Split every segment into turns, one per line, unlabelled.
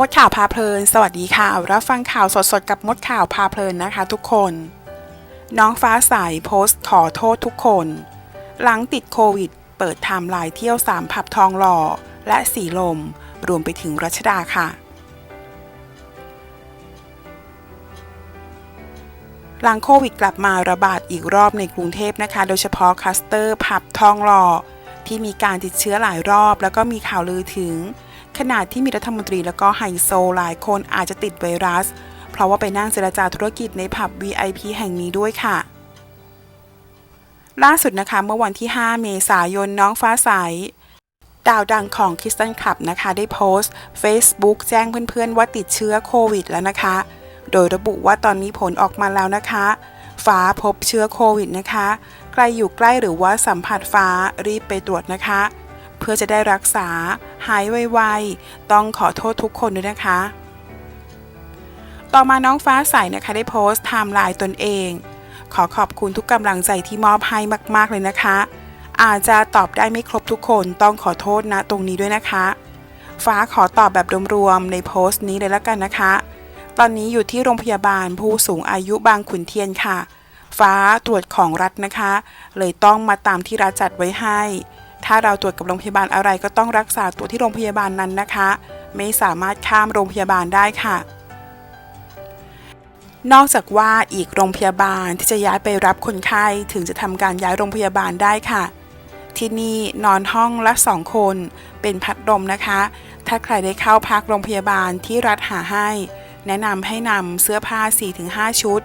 มดข่าวพาเพลิน สวัสดีค่ะ รับฟังข่าวสดๆ กับมดข่าวพาเพลินนะคะทุกคน น้องฟ้าใสโพสต์ขอโทษทุกคน หลังติดโควิด เปิดไทม์ไลน์เที่ยวสามผับทองหล่อ และสีลม รวมไปถึงรัชดาค่ะ หลังโควิดกลับมาระบาดอีกรอบในกรุงเทพนะคะ โดยเฉพาะคลัสเตอร์ผับทองหล่อที่มีการติดเชื้อหลายรอบ แล้วก็มีข่าวลือถึง ขนาดที่มีรัฐมนตรีแล้วก็ไฮโซหลายคนอาจจะติดไวรัส เพราะว่าไปนั่งเจรจาธุรกิจในผับ VIP แห่งนี้ด้วยค่ะ ล่าสุดนะคะเมื่อวันที่ 5 เมษายนน้องฟ้าใสดาวดังของคริสตันคลับนะคะ ได้โพสต์ Facebook แจ้งเพื่อนๆ ว่าติดเชื้อโควิดแล้วนะคะ โดยระบุว่าตอนนี้ผลออกมาแล้วนะคะฟ้าพบเชื้อโควิดนะคะ ใครอยู่ใกล้หรือว่าสัมผัสฟ้ารีบไปตรวจนะคะ พื่อจะได้รักษา หายไวๆ ต้องขอโทษทุกคนด้วยนะคะ ต่อมาน้องฟ้าใสนะคะได้โพสต์ไทม์ไลน์ตนเอง ขอขอบคุณทุกกำลังใจที่มอบให้มากๆเลยนะคะ อาจจะตอบได้ไม่ครบทุกคนต้องขอโทษนะตรงนี้ด้วยนะคะ ฟ้าขอตอบแบบรวมๆในโพสต์นี้เลยละกันนะคะ ตอนนี้อยู่ที่โรงพยาบาลผู้สูงอายุบางขุนเทียนค่ะฟ้าตรวจของรัฐนะคะ เลยต้องมาตามที่รัฐจัดไว้ให้ ถ้าเราตรวจกับโรงพยาบาลอะไรก็ต้องรักษาตัวที่โรงพยาบาลนั้นนะคะ ไม่สามารถข้ามโรงพยาบาลได้ค่ะ นอกจากว่าอีกโรงพยาบาลที่จะย้ายไปรับคนไข้ถึงจะทำการย้ายโรงพยาบาลได้ค่ะ ที่นี่นอนห้องละสองคน เป็นพัดลมนะคะ ถ้าใครได้เข้าพักโรงพยาบาลที่รัฐหาให้ แนะนำให้นำเสื้อผ้า 4-5 ชุด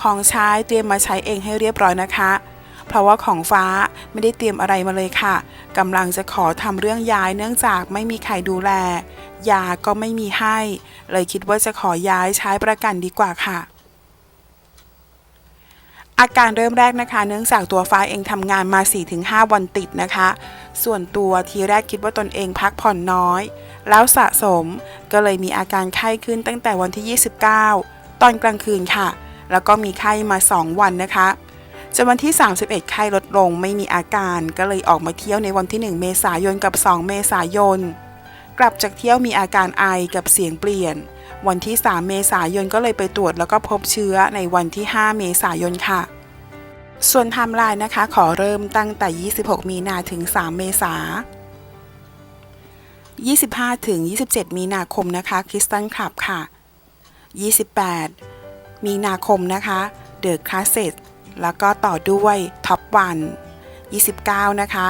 ของใช้เตรียมมาใช้เองให้เรียบร้อยนะคะ เพราะว่าของฟ้าไม่ได้เตรียมอะไรมาเลยค่ะกำลังจะขอทำเรื่องย้ายเนื่องจากไม่มีใครดูแล ยาก็ไม่มีให้ เลยคิดว่าจะขอย้ายใช้ประกันดีกว่าค่ะอาการเริ่มแรกนะคะ เนื่องจากตัวฟ้าเองทำงานมา 4-5 วันติดนะคะ ส่วนตัวทีแรกคิดว่าตนเองพักผ่อนน้อย แล้วสะสมก็เลยมีอาการไข้ขึ้นตั้งแต่วันที่ 29 ตอนกลางคืนค่ะ แล้วก็มีไข้มา 2 วันนะคะ จนวันที่ 31 ไข้ลดลงไม่มีอาการ ก็เลยออกมาเที่ยวในวันที่ 1 เมษายนกับ 2 เมษายน กลับจากเที่ยวมีอาการไอกับเสียงเปลี่ยน วันที่ 3 เมษายนก็เลยไปตรวจแล้วก็พบเชื้อในวันที่ 5 เมษายนค่ะ ส่วนไทม์ไลน์นะคะ ขอเริ่มตั้งแต่ 26 มีนาถึง 3 เมษา25ถึง27 มีนาคมนะคะคริสตันคลับค่ะ 28 มีนาคมนะคะเดอะคลาสเซส แล้วก็ต่อด้วยท็อปวัน29 นะคะ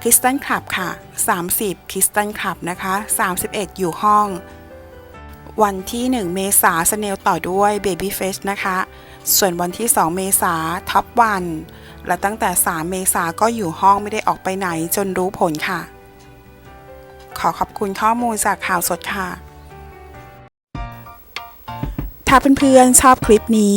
คริสตันคลับค่ะ 30คริสตันคลับนะคะ 31 อยู่ห้อง วันที่ 1 เมษาสเนลต่อด้วย Baby Face นะคะ ส่วนวันที่ 2 เมษาท็อปวันและตั้งแต่ 3 เมษาก็อยู่ห้องไม่ได้ออกไปไหนจนรู้ผลค่ะ ขอขอบคุณข้อมูลจากข่าวสดค่ะ ถ้าเพื่อนๆชอบคลิปนี้